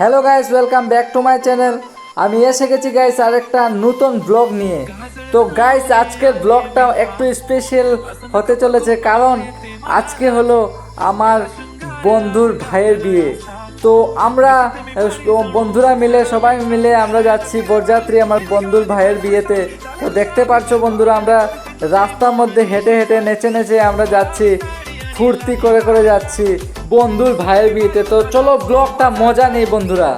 Hello guys welcome back to my channel আমি এসে গেছি গাইস আরেকটা নতুন ব্লগ নিয়ে। তো গাইস আজকের ব্লগটা একটু স্পেশাল হতে চলেছে কারণ আজকে হলো আমার বন্ধুর ভাইয়ের বিয়ে। তো আমরা বন্ধুরা মিলে, সবাই মিলে আমরা যাচ্ছি বরযাত্রী আমার বন্ধুর ভাইয়ের বিয়েতে। তো দেখতে পাচ্ছ বন্ধুরা, আমরা রাস্তার মধ্যে হেঁটে হেঁটে নেচে নেচে আমরা যাচ্ছি। ফুর্তি করে করে যাচ্ছি বন্ধুর ভাইয়ের বিয়েতে তো চলো ব্লগটা মজা নেই বন্ধুরা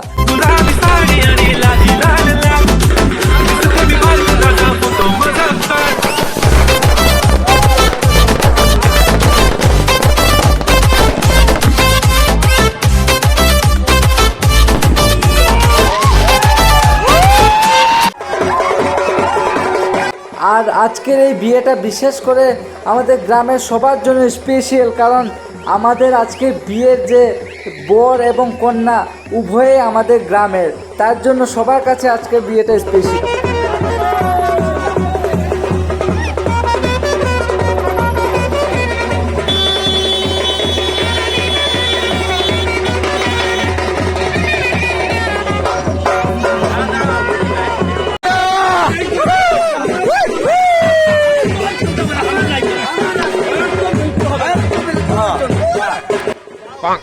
আজকের এই বিয়েটা বিশেষ করে আমাদের গ্রামের সবার জন্য স্পেশিয়াল কারণ আমাদের আজকে বিয়ের যে বর এবং কন্যা উভয়ে আমাদের গ্রামের। তার জন্য সবার কাছে আজকে বিয়েটা স্পেশাল আজকে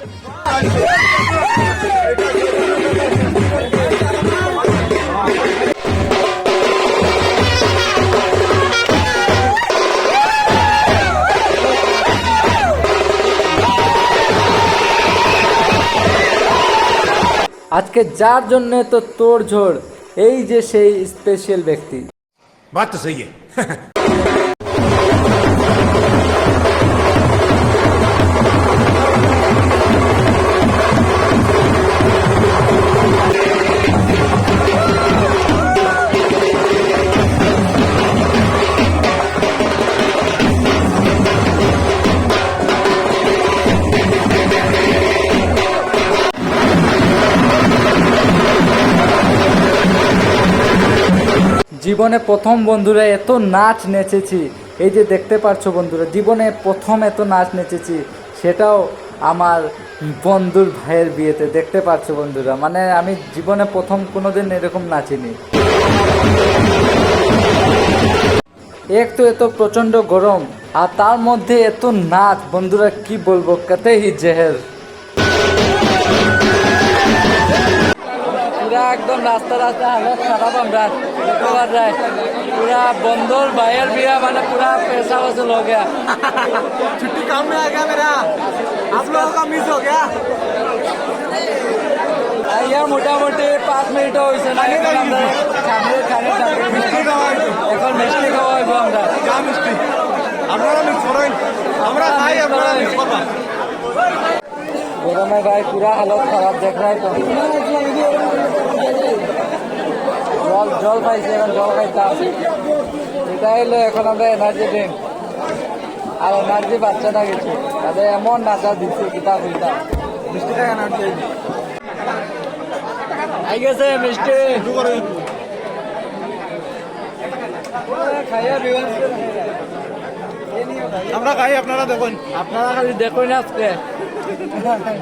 যার জন্য তো তোর ঝোড় এই যে সেই স্পেশাল ব্যক্তি। বাত সহি জীবনে প্রথম বন্ধুরা এত নাচ নেচেছি। এই যে দেখতে পারছ বন্ধুরা, জীবনে প্রথম এত নাচ নেচেছি, সেটাও আমার বন্ধুর ভাইয়ের বিয়েতে, দেখতে পারছ বন্ধুরা। মানে আমি জীবনে প্রথম কোনো দিন এরকম নাচিনি। এক তো এত প্রচণ্ড গরম, আর তার মধ্যে এত নাচ, বন্ধুরা কি বলব কতে হি জেহের। একদম রাস্তা রাস্তা হালত খারাপ আমরা দেখতে পাওয়া যায় পুরা বন্ধুর ভাইয়ের বিয়া মানে পুরা पैसा वसूल हो गया छुट्टी काम में आ गया मेरा आप लोगों का मिस हो गया ইয়ার মোটামুটি পাঁচ মিনিট হয়েছে না এখন আমরা খানে খানে মিষ্টি খাওয়া এখন মিষ্টি খাওয়া হইব আমরা क्या मिस्टी আপনারা মিস করেন আমরা খাই আপনারা মিস করবা গরমে ভাই পুরা হালত খারাপ দেখ রাই তো। জল জল পাইছি এখন জল এটা হলো এখন আমরা এনার্জি ড্রিঙ্ক আর এনার্জি বাচ্চা না কিছু। তাদের এমন নাচা দিচ্ছে কিতাব কিতাব মিষ্টি টাকা না আই গেছে মিষ্টি। খাইয়া আমরা খাই আপনারা দেখুন। আপনারা খালি দেখুন আজকে।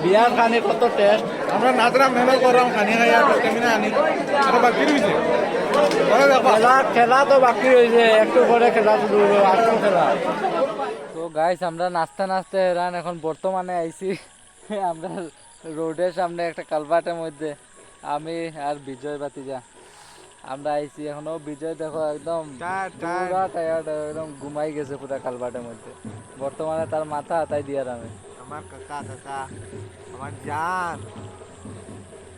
বিয়ার খানি কত টেস্ট আমরা নাচরাম মেহনত করলাম খানি খাই আর কেমিনা আনি। এটা বাকি রয়েছে খেলা খেলা তো বাকি রয়েছে একটু পরে খেলা শুরু হলো আসল খেলা। তো গাইস আমরা নাচতে নাচতে হেরান এখন বর্তমানে আইছি আমরা রোডের সামনে একটা কালভার্টের মধ্যে। আমি আর বিজয় বাতিজা আমরা আইছি এখনও। বিজয় দেখো একদম. পুরা টায়ার্ড একদম ঘুমাই গেছে পুরা কালভার্টের মধ্যে। বর্তমানে তার মাথা হাতাই দিয়ার আমি আমার কাকা কাকা আমার জান।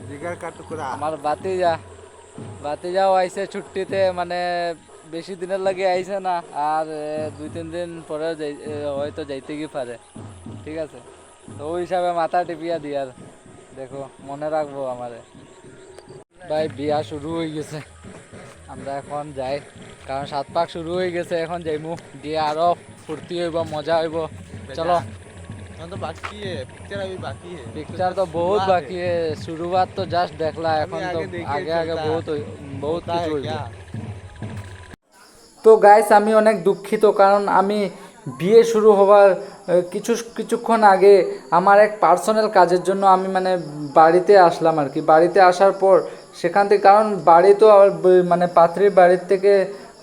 জিগার কা টুকরা? আমার বাতিজা বাতিজাও আইছে ছুটিতে মানে বেশি দিনের লাগে আইছে না আর দুই তিন দিন পরে হয়তো যাইতে কি পারে। ঠিক আছে? তো ওই হিসাবে মাথা টিপিয়া দিয়ার দেখো মনে রাখব আমারে। ভাই বিয়া শুরু হয়ে গেছে। আমরা এখন যাই। কারণ সাত পাক শুরু হয়ে গেছে এখন যাইমু। দিয়ে আরও ফুর্তি হইব মজা হইব। চলো। এখন তো বাকি है पिक्चर अभी बाकी है पिक्चर तो बहुत बाकी है शुरुआत तो जस्ट देखला এখন তো आगे देखिए আগে আগে चलता है। বহুত হই- বহুত होता কিছু है হইব क्या তো গাইস আমি অনেক দুঃখিত কারণ আমি বিয়ে শুরু হওয়ার কিছু কিছুক্ষণ আগে আমার এক পার্সোনাল কাজের জন্য আমি মানে বাড়িতে আসলাম আর কি বাড়িতে আসার পর সেখান থেকে কারণ বাড়ি তো আমার ব- মানে পাত্রীর বাড়ির থেকে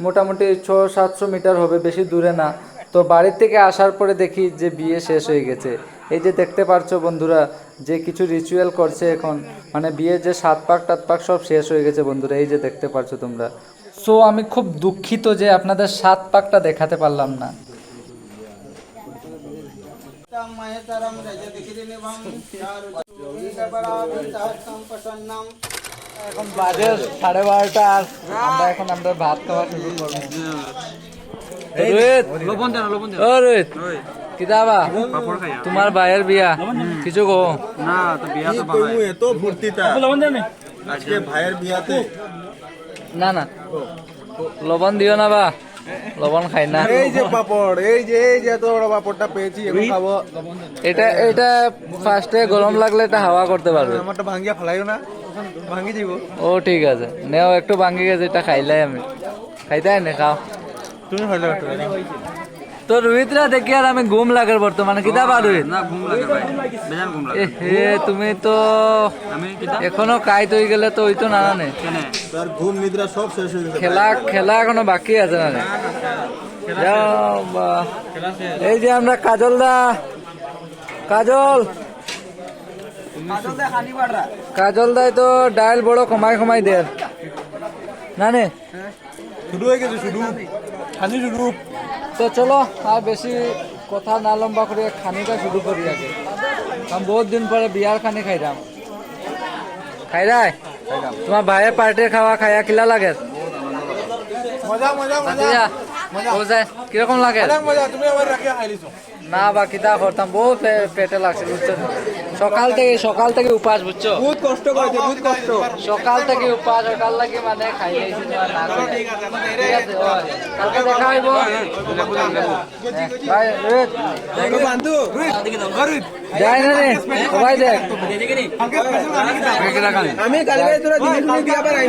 মোটামুটি ছ সাতশো মিটার হবে বেশি দূরে না তো বাড়ির থেকে আসার পরে দেখি যে বিয়ে শেষ হয়ে গেছে। এই যে দেখতে পারছ বন্ধুরা যে কিছু রিচুয়াল করছে এখন মানে বিয়ের যে সাত পাক টাত পাক সব শেষ হয়ে গেছে বন্ধুরা এই যে দেখতে পারছ তোমরা। সো আমি খুব দুঃখিত যে আপনাদের সাত পাকটা দেখাতে পারলাম না। এখন বাজে সাড়ে বারোটা আর আমরা এখন আমরা ভাত খাওয়া শুরু করব। হ্যাঁ। রোহিত। ও রোহিত। কিতাবা তোমার ভাইয়ের বিয়া। কিছু কো না তো বিয়া তো কইমু এত ফুর্তিটা। আজকে ভাইয়ের বিয়াতে। না না। লবণ দিও না বা। লবণ খাই না। এই যে পাপড় এই যে এই যে এত বড় পাপড়টা পেয়েছি এখন খাব। এটা এটা ফার্স্টে গরম লাগলে এটা হাওয়া করতে পারবে। আমারটা ভাঙ্গিয়া ফেলাইও না। ভাঙ্গি দিব। ও ঠিক আছে। নেও একটু ভাঙ্গি গেছে এটা খাইলাই আমি। খাইতাই নে খাও। তুমি হইল একটু তো রোহিতরা দেখি আর আমি ঘুম লাগার বর্তমানে। কিতাবা রোহিত? না ঘুম লাগে ভাই। বেজান ঘুম লাগে। এ তুমি তো আমি এখনও কাইত হয়ে গেলে তো ওই তো না নে। তার ঘুম নিদ্রা সব শেষ হয়ে গেছে খেলা খেলা এখনও বাকি আছে না বা। এই যে আমরা কাজল দা। কাজল। কাজল দাই তো ডাইল বড় কমাই কমাই দেয়। না নে। শুরু হয়ে গেছে শুরু। খানি শুরু তো চলো আর বেশি কথা না লম্বা করে খানিটা শুরু করি আগে। কারণ বহুত দিন পরে বিয়ার খানি খাইলাম খাই রায় তোমার ভাইয়ের পার্টির খাওয়া খাইয়া কিলা লাগে? মজা মজা মজা। ভাতিজা, কীরকম লাগে? না বা কিতা করতাম বহুত পেটে লাগছে বুঝছ সকাল থেকে সকাল থেকে উপাস বুঝছ? বহুত কষ্ট করেছে বহুত কষ্ট। সকাল থেকে উপাস সকাল লাগে মানে খাই আইছি না ঠিক আছে ঠিক আছে কালকে দেখা হইব। ভাই দেখো বান্ধু যাই না রে। সবাই দেখ আমি কালকে তোরা জিনিস নিয়ে বিয়া বানাই